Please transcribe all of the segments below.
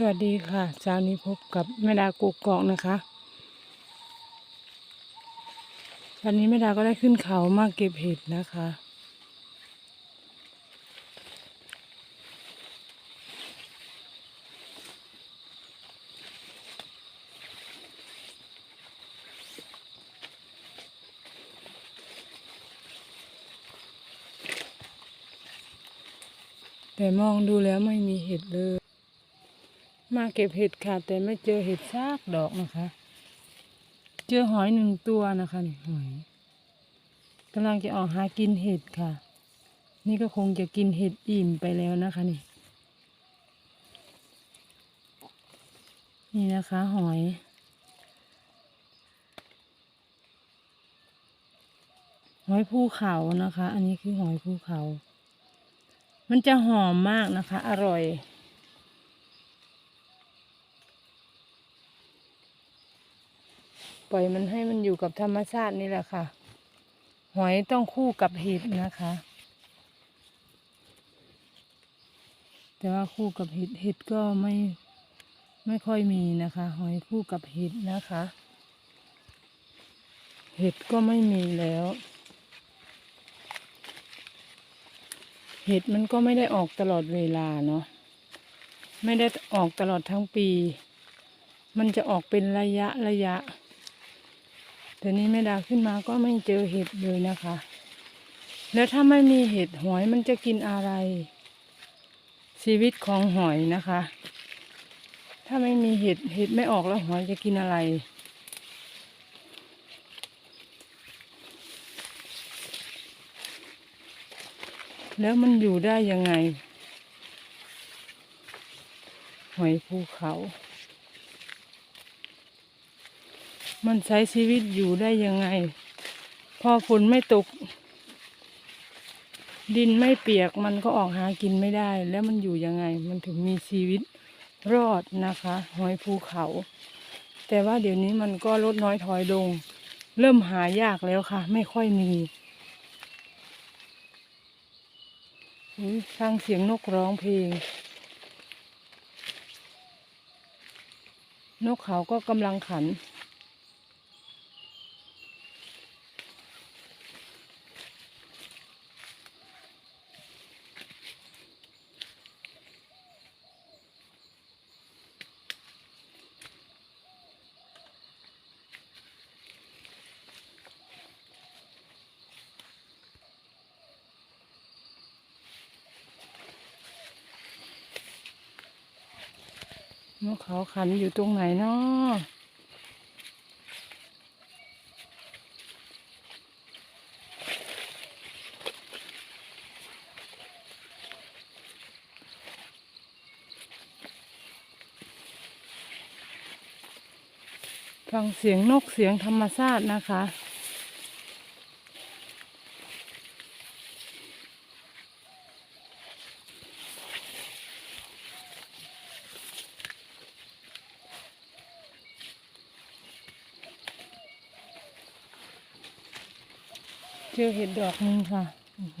สวัสดีค่ะเช้านี้พบกับแม่ดากุกกอกนะคะ วันนี้แม่ดาก็ได้ขึ้นเขามาเก็บเห็ดนะคะ แต่มองดูแล้วไม่มีเห็ดเลย มาเก็บเห็ดค่ะ แต่ไม่เจอเห็ดซากดอกนะคะ เจอหอยหนึ่งตัวนะคะนี่หอยกำลังจะออกหากินเห็ดค่ะ นี่ก็คงจะกินเห็ดอิ่มไปแล้วนะคะนี่ นี่นะคะหอยหอยภูเขานะคะ อันนี้คือหอยภูเขา มันจะหอมมากนะคะ อร่อย ปล่อยมันให้มันอยู่กับธรรมชาตินี่แหละค่ะ หอยต้องคู่กับเห็ดนะคะ แต่ว่าคู่กับเห็ดเห็ดก็ไม่ไม่ค่อยมีนะคะ หอยคู่กับเห็ดนะคะ เห็ดก็ไม่มีแล้ว เห็ดมันก็ไม่ได้ออกตลอดเวลาเนาะไม่ได้ออกตลอดทั้งปี มันจะออกเป็นระยะระยะ แต่นี้แม่ดาขึ้นมาก็ไม่เจอเห็ดเลยนะคะ แล้วถ้าไม่มีเห็ดหอยมันจะกินอะไร ชีวิตของหอยนะคะ ถ้าไม่มีเห็ดเห็ดไม่ออกแล้วหอยจะกินอะไรแล้วมันอยู่ได้ยังไง หอยภูเขา มันใช้ชีวิตอยู่ได้ยังไง พอฝนไม่ตก ดินไม่เปียกมันก็ออกหากินไม่ได้ แล้วมันอยู่ยังไง มันถึงมีชีวิตรอดนะคะหอยภูเขา แต่ว่าเดี๋ยวนี้มันก็ลดน้อยถอยลง เริ่มหายากแล้วค่ะ ไม่ค่อยมีอุ๊ยฟังเสียงนกร้องเพลง นกเขาก็กำลังขัน นกเขาขันอยู่ตรงไหนเนาะฟังเสียงนกเสียงธรรมชาตินะคะ จอเห็ดดอกหนึงค่ะโอ้โห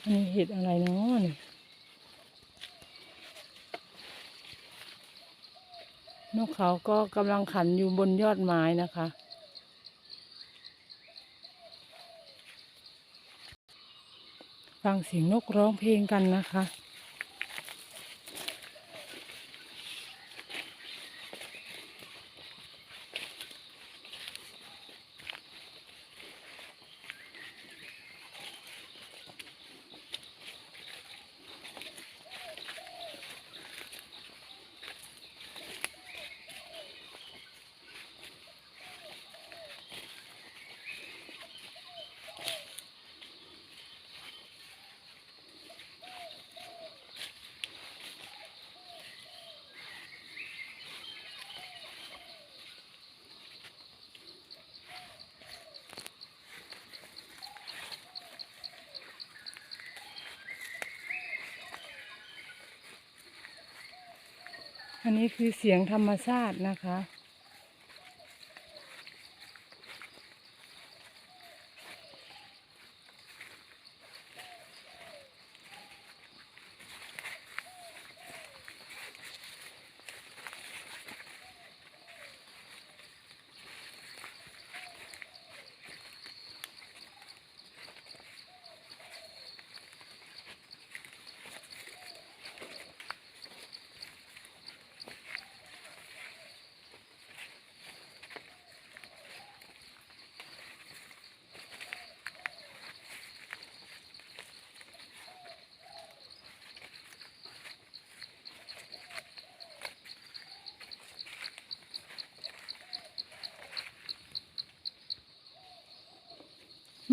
อันนี้เห็ดอะไรเนาะนี่นกเขาก็กำลังขันอยู่บนยอดไม้นะคะ ฟังเสียงนกร้องเพลงกันนะคะ อันนี้คือเสียงธรรมชาตินะคะ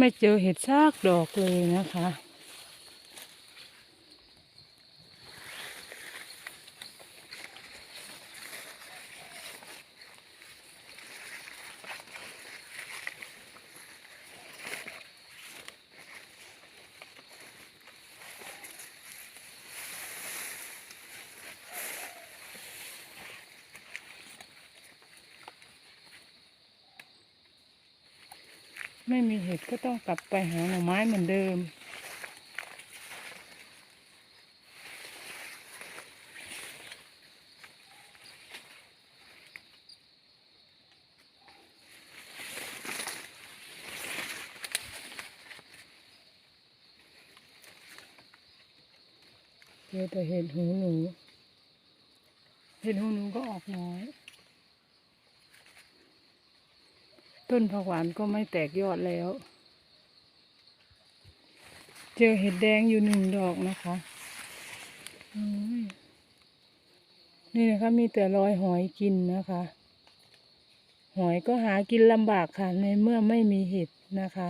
ไม่เจอเห็ดซากดอกเลยนะคะ ไม่มีเห็ดก็ต้องกลับไปหาหน่อไม้เหมือนเดิม เจอแต่เห็ดหูหนู เห็ดหูหนูก็ออกน้อย ต้นผักหวานก็ไม่แตกยอดแล้ว เจอเห็ดแดงอยู่หนึ่งดอกนะคะอ้ยนี่นะคะมีแต่รอยหอยกินนะคะ หอยก็หากินลำบากค่ะ ในเมื่อไม่มีเห็ดนะคะ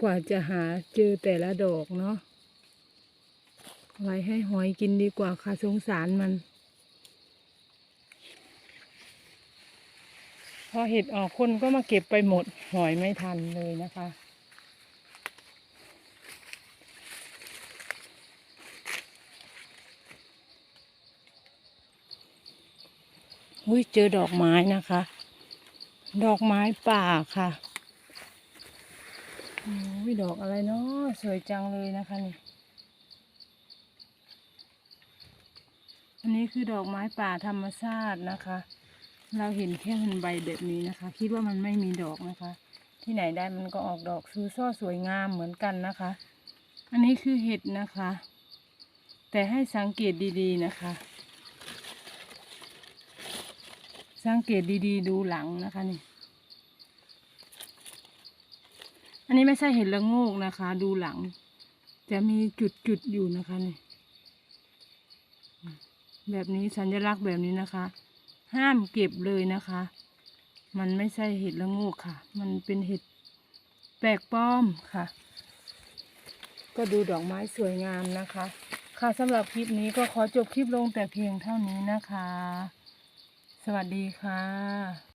กว่าจะหาเจอแต่ละดอกเนาะไว้ให้หอยกินดีกว่าค่ะสงสารมัน อเห็ดออกคนก็มาเก็บไปหมดหอยไม่ทันเลยนะคะ อุ้ยเจอดอกไม้นะคะ ดอกไม้ป่าค่ะอุ้ยดอกอะไรเนาะสวยจังเลยนะคะนี่อันนี้คือดอกไม้ป่าธรรมชาตินะคะ เราเห็นแค่มันใบแบบนี้นะคะ คิดว่ามันไม่มีดอกนะคะ ที่ไหนได้มันก็ออกดอกซูซ่อสวยงามเหมือนกันนะคะ อันนี้คือเห็ดนะคะ แต่ให้สังเกตดีๆนะคะ สังเกตดีๆ ดูหลังนะคะนี่อันนี้ไม่ใช่เห็ดละโงกนะคะ ดูหลัง จะมีจุดๆอยู่นะคะนี่แบบนี้สัญลักษณ์แบบนี้นะคะ ห้ามเก็บเลยนะคะ มันไม่ใช่เห็ดละโงกค่ะ มันเป็นเห็ดแปลกปลอมค่ะ ก็ดูดอกไม้สวยงามนะคะ ค่ะสำหรับคลิปนี้ก็ขอจบคลิปลงแต่เพียงเท่านี้นะคะ สวัสดีค่ะ